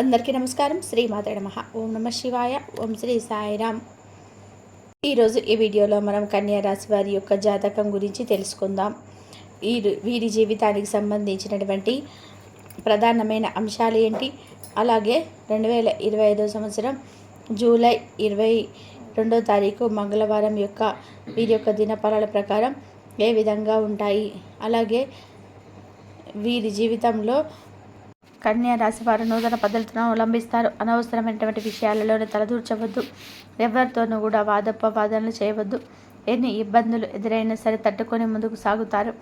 అందరికీ నమస్కారం. శ్రీ మాత నమ. ఓం నమ శివాయ. ఓం శ్రీ సాయిరామ్ ఈరోజు ఈ వీడియోలో మనం కన్యా రాశి వారి యొక్క జాతకం గురించి తెలుసుకుందాం. ఈ వీరి జీవితానికి సంబంధించినటువంటి ప్రధానమైన అంశాలు ఏంటి? అలాగే రెండు వేల ఇరవై ఐదో సంవత్సరం జూలై ఇరవై రెండో తారీఖు మంగళవారం యొక్క వీరి యొక్క దినఫలాల ప్రకారం ఏ విధంగా ఉంటాయి? అలాగే వీరి జీవితంలో కన్యా రాశి వారు నూతన పద్ధతులను అవలంబిస్తారు. అనవసరమైనటువంటి విషయాలలోనే తలదూర్చవద్దు. ఎవరితోనూ కూడా వాదోపవాదనలు చేయవద్దు. ఎన్ని ఇబ్బందులు ఎదురైనా సరే తట్టుకొని ముందుకు సాగుతారు.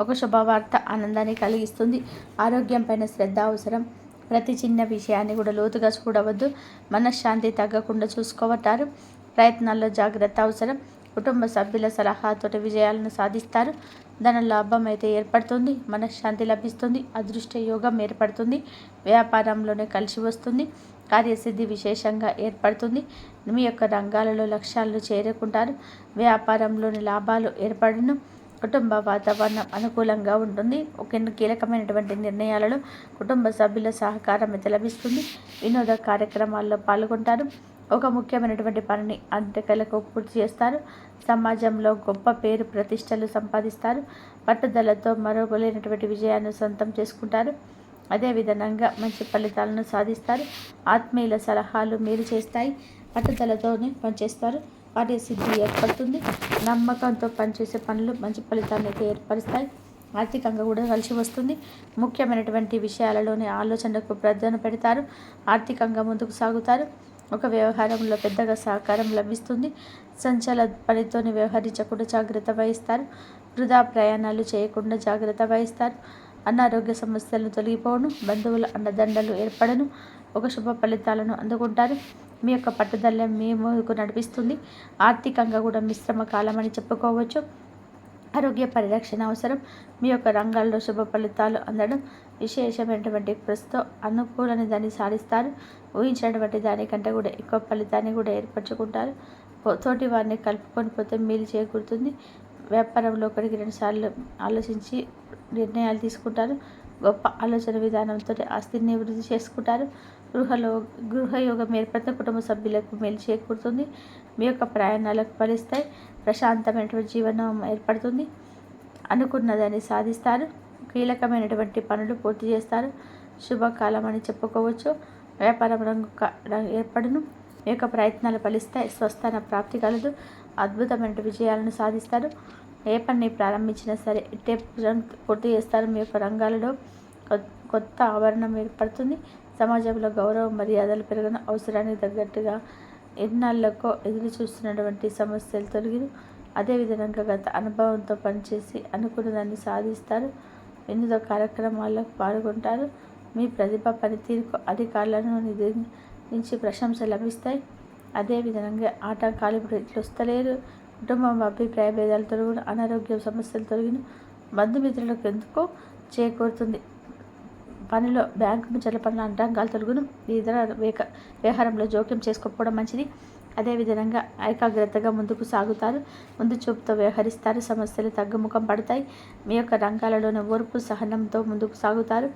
ఒక శుభవార్త ఆనందాన్ని కలిగిస్తుంది. ఆరోగ్యం పైన శ్రద్ధ అవసరం. ప్రతి చిన్న విషయాన్ని కూడా లోతుగా చూడవద్దు. మనశ్శాంతి తగ్గకుండా చూసుకోవటారు ప్రయత్నాల్లో జాగ్రత్త అవసరం. కుటుంబ సభ్యుల సలహాతోటి విజయాలను సాధిస్తారు. ధన లాభం అయితే ఏర్పడుతుంది మనశ్శాంతి లభిస్తుంది అదృష్ట యోగం ఏర్పడుతుంది వ్యాపారంలోనే కలిసి వస్తుంది కార్యసిద్ధి విశేషంగా ఏర్పడుతుంది. మీ యొక్క రంగాలలో లక్ష్యాలను చేరుకుంటారు వ్యాపారంలోని లాభాలు ఏర్పడను కుటుంబ వాతావరణం అనుకూలంగా ఉంటుంది. ఒక కీలకమైనటువంటి నిర్ణయాలలో కుటుంబ సభ్యుల సహకారం అయితే లభిస్తుంది. వినోద కార్యక్రమాల్లో పాల్గొంటారు ఒక ముఖ్యమైనటువంటి పనిని అంతకలకు పూర్తి చేస్తారు. సమాజంలో గొప్ప పేరు ప్రతిష్టలు సంపాదిస్తారు. పట్టుదలతో మరొకలేనటువంటి విజయాన్ని సొంతం చేసుకుంటారు. అదేవిధంగా మంచి ఫలితాలను సాధిస్తారు. ఆత్మీయుల సలహాలు మీరు చేస్తాయి. పట్టుదలతోనే పనిచేస్తారు. కార్యసిద్ధి ఏర్పడుతుంది. నమ్మకంతో పనిచేసే పనులు మంచి ఫలితాన్ని అయితే ఏర్పరుస్తాయి. ఆర్థికంగా కూడా కలిసి వస్తుంది. ముఖ్యమైనటువంటి విషయాలలోని ఆలోచనకు ప్రాధాన్యత పెడతారు. ఆర్థికంగా ముందుకు సాగుతారు. ఒక వ్యవహారంలో పెద్దగా సహకారం లభిస్తుంది. సంచల పనితోని వ్యవహరించకుండా జాగ్రత్త వహిస్తారు. వృధా ప్రయాణాలు చేయకుండా జాగ్రత్త వహిస్తారు. అనారోగ్య సమస్యలను తొలగిపోను బంధువుల అండదండలు ఏర్పడను. ఒక శుభ ఫలితాలను అందుకుంటారు. మీ యొక్క పట్టుదల మీ ముందుకు నడిపిస్తుంది. ఆర్థికంగా కూడా మిశ్రమ కాలం అని చెప్పుకోవచ్చు. ఆరోగ్య పరిరక్షణ అవసరం. మీ యొక్క రంగాల్లో శుభ ఫలితాలు అందడం విశేషమైనటువంటి ప్రస్తుతం అనుకూలని దాన్ని సాధిస్తారు. ఊహించినటువంటి దానికంటే కూడా ఎక్కువ ఫలితాన్ని కూడా ఏర్పరచుకుంటారు. తోటి వారిని కలుపుకొని పోతే మేలు చేకూరుతుంది. వ్యాపారంలో ఒకటికి రెండుసార్లు ఆలోచించి నిర్ణయాలు తీసుకుంటారు. గొప్ప ఆలోచన విధానంతో ఆస్తిని వృద్ధి చేసుకుంటారు. గృహలో గృహయోగం ఏర్పడితే కుటుంబ సభ్యులకు మేలు చేకూరుతుంది. మీ యొక్క ప్రయాణాలకు ఫలిస్తాయి. ప్రశాంతమైనటువంటి జీవనం ఏర్పడుతుంది. అనుకున్నదాన్ని సాధిస్తారు. కీలకమైనటువంటి పనులు పూర్తి చేస్తారు. శుభకాలం అని చెప్పుకోవచ్చు. వ్యాపారం రంగు ఏర్పడును. మీ యొక్క ప్రయత్నాలు ఫలిస్తాయి. స్వస్థాన ప్రాప్తి కలదు. అద్భుతమైన విజయాలను సాధిస్తారు. ఏ పని ప్రారంభించినా సరే ఇట్టే పూర్తి చేస్తారు. మీ యొక్క రంగాలలో కొత్త ఆవరణం ఏర్పడుతుంది. సమాజంలో గౌరవ మర్యాదలు పెరగన అవసరానికి తగ్గట్టుగా ఎన్నాళ్ళకో ఎదురు చూస్తున్నటువంటి సమస్యలు తొలగి అదేవిధంగా గత అనుభవంతో పనిచేసి అనుకున్న దాన్ని సాధిస్తారు. వినోద కార్యక్రమాల్లో పాల్గొంటారు. మీ ప్రతిభ పనితీరుకు అధికారులను నుంచి ప్రశంస లభిస్తాయి. అదేవిధంగా ఆటంకాలు ఇప్పుడు ఎట్లు వస్తలేరు. కుటుంబం అభిప్రాయ భేదాలు తొలగిన అనారోగ్య సమస్యలు తొలగిన. బంధుమిత్రులకు ఎందుకో చేకూరుతుంది? పనిలో బ్యాంకు ముచ్చట్ల పనుల అంటాంకాలు తొలగును. ఇతర వ్యవహారంలో జోక్యం చేసుకోకపోవడం మంచిది. అదేవిధంగా ఏకాగ్రతగా ముందుకు సాగుతారు. ముందు చూపుతో వ్యవహరిస్తారు. సమస్యలు తగ్గుముఖం పడతాయి. మీ యొక్క రంగాలలోని ఓర్పు సహనంతో ముందుకు సాగుతారు.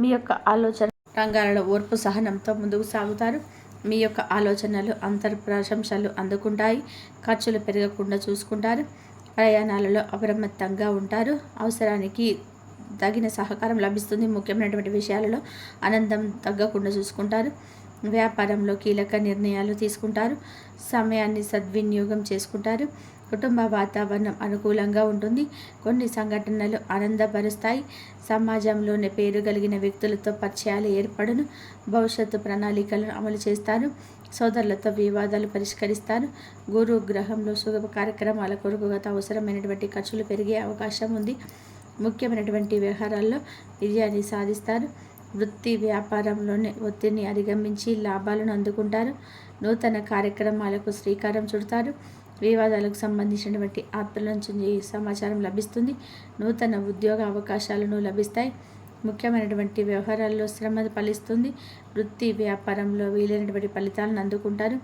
మీ యొక్క ఆలోచన రంగాలలో ఓర్పు సహనంతో ముందుకు సాగుతారు. మీ యొక్క ఆలోచనలు అంతర్ ప్రశంసలు అందుకుంటాయి. ఖర్చులు పెరగకుండా చూసుకుంటారు. ప్రయాణాలలో అప్రమత్తంగా ఉంటారు. అవసరానికి తగిన సహకారం లభిస్తుంది ముఖ్యమైనటువంటి విషయాలలో. ఆనందం తగ్గకుండా చూసుకుంటారు. వ్యాపారంలో కీలక నిర్ణయాలు తీసుకుంటారు. సమయాన్ని సద్వినియోగం చేసుకుంటారు. కుటుంబ వాతావరణం అనుకూలంగా ఉంటుంది. కొన్ని సంఘటనలు ఆనందపరుస్తాయి. సమాజంలోనే పేరు కలిగిన వ్యక్తులతో పరిచయాలు ఏర్పడును. భవిష్యత్తు ప్రణాళికలను అమలు చేస్తారు సోదరులతో వివాదాలు పరిష్కరిస్తారు గురు గ్రహంలో శుభ కార్యక్రమాల కొరకు గత అవసరమైనటువంటి ఖర్చులు పెరిగే అవకాశం ఉంది. ముఖ్యమైనటువంటి వ్యవహారాల్లో విజయాన్ని సాధిస్తారు. వృత్తి వ్యాపారంలోనే ఒత్తిడిని అధిగమించి లాభాలను అందుకుంటారు. నూతన కార్యక్రమాలకు శ్రీకారం చుడతారు. వివాదాలకు సంబంధించినటువంటి ఆత్మల నుంచి సమాచారం లభిస్తుంది. నూతన ఉద్యోగ అవకాశాలను లభిస్తాయి. ముఖ్యమైనటువంటి వ్యవహారాల్లో శ్రమ ఫలిస్తుంది. వృత్తి వ్యాపారంలో వీలైనటువంటి ఫలితాలను అందుకుంటారు.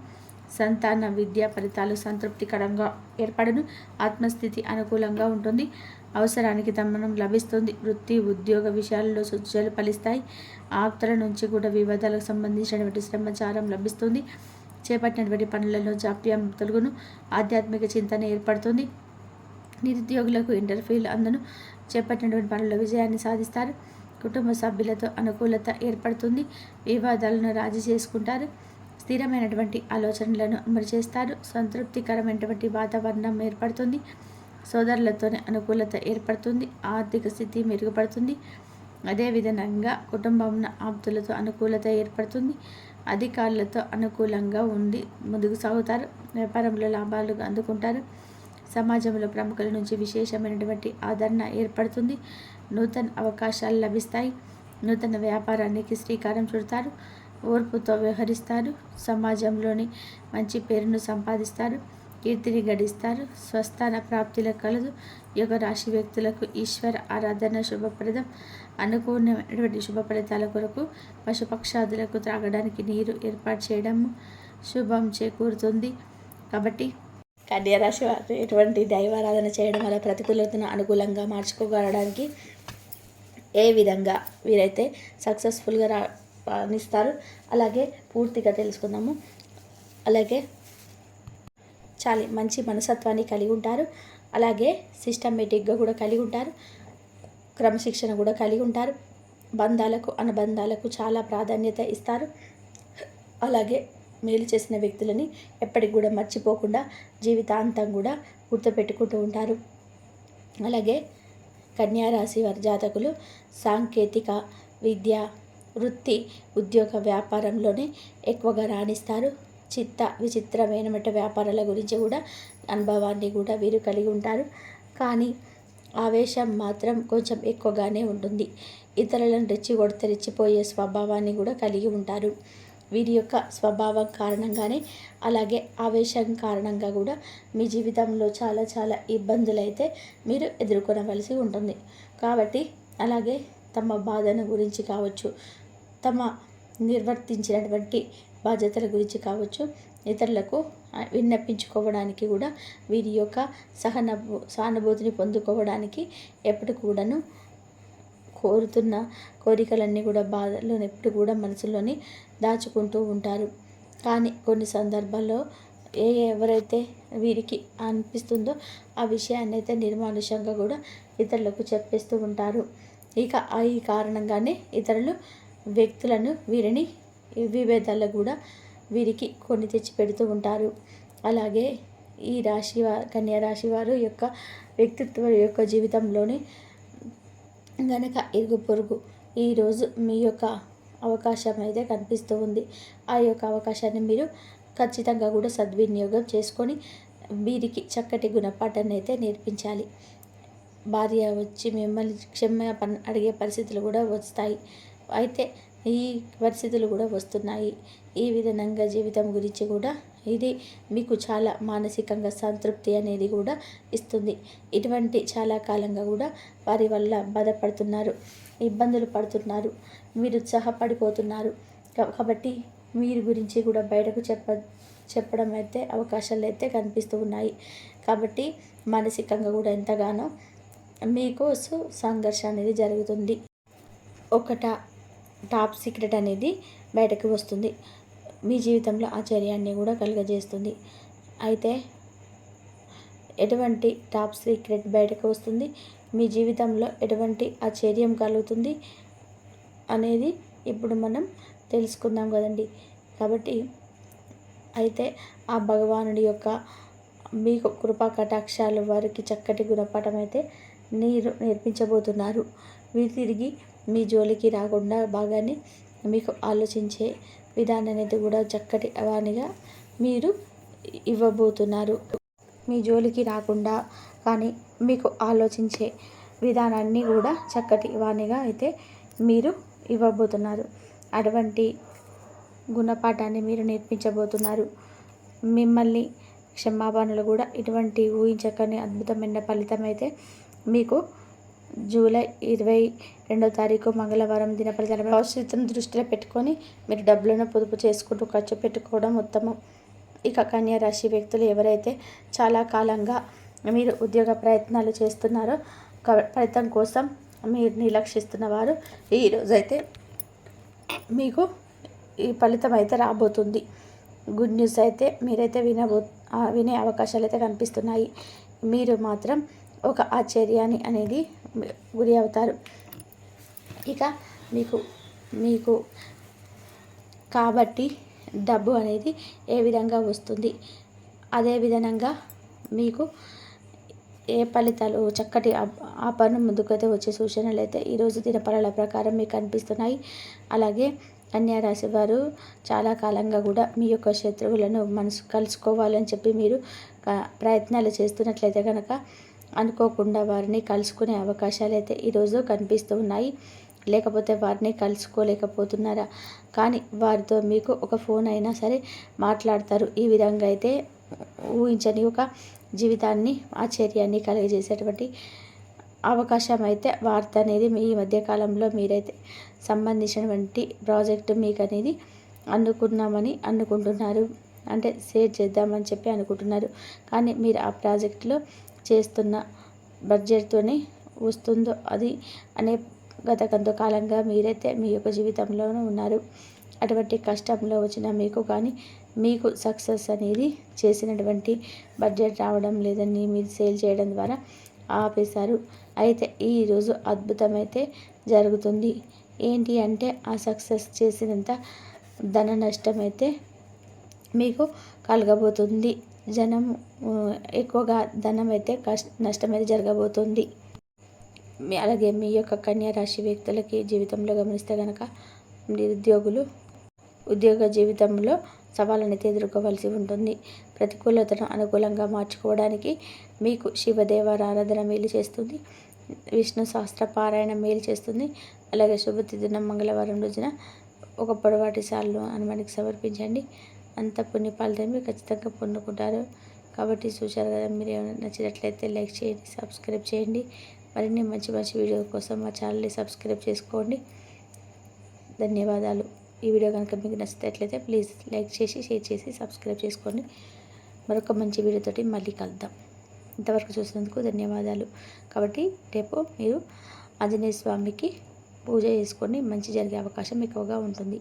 సంతాన విద్యా ఫలితాలు సంతృప్తికరంగా ఏర్పడను. ఆత్మస్థితి అనుకూలంగా ఉంటుంది. అవసరానికి తమనం లభిస్తుంది. వృత్తి ఉద్యోగ విషయాల్లో సూచనలు ఫలిస్తాయి. ఆప్తల నుంచి కూడా వివాదాలకు సంబంధించినటువంటి సమాచారం లభిస్తుంది. చేపట్టినటువంటి పనులలో జాప్యం తొలుగును. ఆధ్యాత్మిక చింతన ఏర్పడుతుంది. నిరుద్యోగులకు ఇంటర్ఫీల్ అందును. చేపట్టినటువంటి పనుల్లో విజయాన్ని సాధిస్తారు. కుటుంబ సభ్యులతో అనుకూలత ఏర్పడుతుంది. వివాదాలను రాజీ చేసుకుంటారు. స్థిరమైనటువంటి ఆలోచనలను అమలు చేస్తారు. సంతృప్తికరమైనటువంటి వాతావరణం ఏర్పడుతుంది. సోదరులతోనే అనుకూలత ఏర్పడుతుంది ఆర్థిక స్థితి మెరుగుపడుతుంది. అదేవిధంగా కుటుంబం ఆప్తులతో అనుకూలత ఏర్పడుతుంది. అధికారులతో అనుకూలంగా ఉండి ముందుకు సాగుతారు. వ్యాపారంలో లాభాలు అందుకుంటారు. సమాజంలో ప్రముఖుల నుంచి విశేషమైనటువంటి ఆదరణ ఏర్పడుతుంది. నూతన అవకాశాలు లభిస్తాయి. నూతన వ్యాపారానికి శ్రీకారం చుడతారు. ఓర్పుతో వ్యవహరిస్తారు. సమాజంలోని మంచి పేరును సంపాదిస్తారు. కీర్తిని గడిస్తారు. స్వస్థాన ప్రాప్తిల కలదు. యోగ రాశి వ్యక్తులకు ఈశ్వర ఆరాధన శుభప్రదం. అనుకూలమైనటువంటి శుభ ఫలితాల కొరకు పశుపక్షాదులకు త్రాగడానికి నీరు ఏర్పాటు చేయడం శుభం చేకూరుతుంది. కాబట్టి కన్యారాశి వారు ఎటువంటి దైవారాధన చేయడం వల్ల ప్రతికూలతను అనుకూలంగా మార్చుకోగలడానికి ఏ విధంగా వీరైతే సక్సెస్ఫుల్గా రాణిస్తారు. అలాగే పూర్తిగా తెలుసుకుందాము. అలాగే చాలా మంచి మనసత్వాన్ని కలిగి ఉంటారు. అలాగే సిస్టమేటిక్గా కూడా కలిగి ఉంటారు. క్రమశిక్షణ కూడా కలిగి ఉంటారు. బంధాలకు అనుబంధాలకు చాలా ప్రాధాన్యత ఇస్తారు. అలాగే మేలు చేసిన వ్యక్తులని ఎప్పటికి కూడా మర్చిపోకుండా జీవితాంతం కూడా గుర్తుపెట్టుకుంటూ ఉంటారు. అలాగే కన్యారాశి వారి జాతకులు సాంకేతిక విద్య వృత్తి ఉద్యోగ వ్యాపారంలోనే ఎక్కువగా రాణిస్తారు. చిత్త విచిత్రమైన వ్యాపారాల గురించి కూడా అనుభవాన్ని కూడా వీరు కలిగి ఉంటారు. కానీ ఆవేశం మాత్రం కొంచెం ఎక్కువగానే ఉంటుంది. ఇతరులను రెచ్చిగొడితే రెచ్చిపోయే స్వభావాన్ని కూడా కలిగి ఉంటారు. వీరి యొక్క స్వభావం కారణంగానే అలాగే ఆవేశం కారణంగా కూడా మీ జీవితంలో చాలా చాలా ఇబ్బందులు అయితే మీరు ఎదుర్కొనవలసి ఉంటుంది. కాబట్టి అలాగే తమ బాధను గురించి కావచ్చు తమ నిర్వర్తించినటువంటి బాధ్యతల గురించి కావచ్చు ఇతరులకు విన్నపించుకోవడానికి కూడా వీరి యొక్క సహన సానుభూతిని పొందుకోవడానికి ఎప్పుడు కూడాను కోరుతున్న కోరికలన్నీ కూడా బాధలో ఎప్పుడు కూడా మనసులోని దాచుకుంటూ ఉంటారు. కానీ కొన్ని సందర్భాల్లో ఏ ఎవరైతే వీరికి అనిపిస్తుందో ఆ విషయాన్ని అయితే నిర్మానుషంగా కూడా ఇతరులకు చెప్పేస్తూ ఉంటారు. ఇక ఈ కారణంగానే ఇతరులు వ్యక్తులను వీరిని విభేదాల్లో కూడా వీరికి కొన్ని తెచ్చి పెడుతూ ఉంటారు. అలాగే ఈ రాశి కన్యా రాశి వారు యొక్క వ్యక్తిత్వం యొక్క జీవితంలోనే గనక ఇరుగు పొరుగు ఈరోజు మీ యొక్క అవకాశం అయితే కనిపిస్తూ ఉంది. ఆ యొక్క అవకాశాన్ని మీరు ఖచ్చితంగా కూడా సద్వినియోగం చేసుకొని వీరికి చక్కటి గుణపాఠాన్ని అయితే నేర్పించాలి. భార్య వచ్చి మిమ్మల్ని క్షమాపణ అడిగే పరిస్థితులు కూడా వస్తాయి. అయితే ఈ పరిస్థితులు కూడా వస్తున్నాయి. ఈ విధంగా జీవితం గురించి కూడా ఇది మీకు చాలా మానసికంగా సంతృప్తి అనేది కూడా ఇస్తుంది. ఇటువంటి చాలా కాలంగా కూడా వారి వల్ల బాధపడుతున్నారు ఇబ్బందులు పడుతున్నారు మీరు ఉత్సాహపడిపోతున్నారు. కాబట్టి మీరు గురించి కూడా బయటకు చెప్ప చెప్పడం అయితే అవకాశాలు అయితే కనిపిస్తూ ఉన్నాయి. కాబట్టి మానసికంగా కూడా ఎంతగానో మీకోసం సంఘర్షణ అనేది జరుగుతుంది. ఒకట టాప్ సీక్రెట్ అనేది బయటకు వస్తుంది. మీ జీవితంలో ఆశ్చర్యాన్ని కూడా కలుగజేస్తుంది. అయితే ఎటువంటి టాప్ సీక్రెట్ బయటకు వస్తుంది? మీ జీవితంలో ఎటువంటి ఆశ్చర్యం కలుగుతుంది? అనేది ఇప్పుడు మనం తెలుసుకుందాం కదండి. కాబట్టి అయితే ఆ భగవానుడి యొక్క మీకు కృపా కటాక్షాలు వారికి చక్కటి గుణపాఠం అయితే నీరు నేర్పించబోతున్నారు. వీరు తిరిగి మీ జోలికి రాకుండా బాగానే మీకు ఆలోచించే విధానం అనేది కూడా చక్కటి వానిగా మీరు ఇవ్వబోతున్నారు. మీ జోలికి రాకుండా కానీ మీకు ఆలోచించే విధానాన్ని కూడా చక్కటి వాణిగా అయితే మీరు ఇవ్వబోతున్నారు. అటువంటి గుణపాఠాన్ని మీరు నేర్పించబోతున్నారు. మిమ్మల్ని క్షమాపణలు కూడా ఇటువంటి ఊహించకని అద్భుతమైన ఫలితం అయితే మీకు జూలై ఇరవై రెండో తారీఖు మంగళవారం దినపరిచాల భవిష్యత్తును దృష్టిలో పెట్టుకొని మీరు డబ్బులను పొదుపు చేసుకుంటూ ఖర్చు పెట్టుకోవడం ఉత్తమం. ఇక కన్యా రాశి వ్యక్తులు ఎవరైతే చాలా కాలంగా మీరు ఉద్యోగ ప్రయత్నాలు చేస్తున్నారో క- ఫలితం కోసం మీరు నిర్లక్షిస్తున్న వారు ఈరోజైతే మీకు ఈ ఫలితం అయితే రాబోతుంది. గుడ్ న్యూస్ అయితే మీరైతే వినబో వినే అవకాశాలు అయితే కనిపిస్తున్నాయి. మీరు మాత్రం ఒక ఆశ్చర్యాన్ని అనేది గురి అవుతారు. ఇక మీకు మీకు కాబట్టి డబ్బు అనేది ఏ విధంగా వస్తుంది? అదే విధంగా మీకు ఏ ఫలితాలు చక్కటి ఆ- ముందుకైతే వచ్చే సూచనలు అయితే ఈరోజు దినపరాల ప్రకారం మీకు కనిపిస్తున్నాయి అలాగే కన్యారాశి వారు చాలా కాలంగా కూడా మీ యొక్క శత్రువులను మనసు కలుసుకోవాలని చెప్పి మీరు ప్రయత్నాలు చేస్తున్నట్లయితే కనుక అనుకోకుండా వారిని కలుసుకునే అవకాశాలు అయితే ఈరోజు కనిపిస్తూ ఉన్నాయి. లేకపోతే వారిని కలుసుకోలేకపోతున్నారా? కానీ వారితో మీకు ఒక ఫోన్ అయినా సరే మాట్లాడతారు. ఈ విధంగా అయితే ఊహించని ఒక జీవితాన్ని ఆశ్చర్యాన్ని కలిగజేసేటువంటి అవకాశం అయితే వార్త అనేది మీ మధ్యకాలంలో మీరైతే సంబంధించినటువంటి ప్రాజెక్టు మీకు అనేది అనుకున్నామని అనుకుంటున్నారు. అంటే షేర్ చేద్దామని చెప్పి అనుకుంటున్నారు. కానీ మీరు ఆ ప్రాజెక్టులో చేస్తున్న బడ్జెట్తోనే వస్తుందో అది అనే గత కొంతకాలంగా మీరైతే మీ యొక్క జీవితంలోనూ ఉన్నారు. అటువంటి కష్టంలో వచ్చిన మీకు కానీ మీకు సక్సెస్ అనేది చేసినటువంటి బడ్జెట్ రావడం లేదని మీరు సేల్ చేయడం ద్వారా ఆపేశారు. అయితే ఈరోజు అద్భుతమైతే జరుగుతుంది. ఏంటి అంటే ఆ సక్సెస్ చేసినంత ధన నష్టం అయితే మీకు కలగబోతుంది. జనం ఎక్కువగా ధనం అయితే కష్ట నష్టం అయితే జరగబోతుంది అలాగే మీ యొక్క కన్యా రాశి వ్యక్తులకి జీవితంలో గమనిస్తే కనుక నిరుద్యోగులు ఉద్యోగ జీవితంలో సవాళ్ళను అయితే ఉంటుంది. ప్రతికూలతను అనుకూలంగా మార్చుకోవడానికి మీకు శివదేవర ఆరాధన మేలు చేస్తుంది. విష్ణు శాస్త్ర పారాయణ మేలు చేస్తుంది. అలాగే శుభతి దినం మంగళవారం రోజున ఒక పొడవాటి సార్లు హనుమానికి సమర్పించండి. అంత పుణ్య ఫలితం మీరు ఖచ్చితంగా పొందుకుంటారు. కాబట్టి చూశారు కదా మీరు ఏమైనా నచ్చినట్లయితే లైక్ చేయండి సబ్స్క్రైబ్ చేయండి. మరిన్ని మంచి మంచి వీడియో కోసం మా ఛానల్ని సబ్స్క్రైబ్ చేసుకోండి. ధన్యవాదాలు. ఈ వీడియో కనుక మీకు నచ్చినట్లయితే ప్లీజ్ లైక్ చేసి షేర్ చేసి సబ్స్క్రైబ్ చేసుకోండి. మరొక మంచి వీడియోతోటి మళ్ళీ కలుద్దాం. ఇంతవరకు చూసినందుకు ధన్యవాదాలు. కాబట్టి రేపు మీరు ఆంజనేయ స్వామికి పూజ చేసుకొని మంచి జరిగే అవకాశం ఎక్కువగా ఉంటుంది.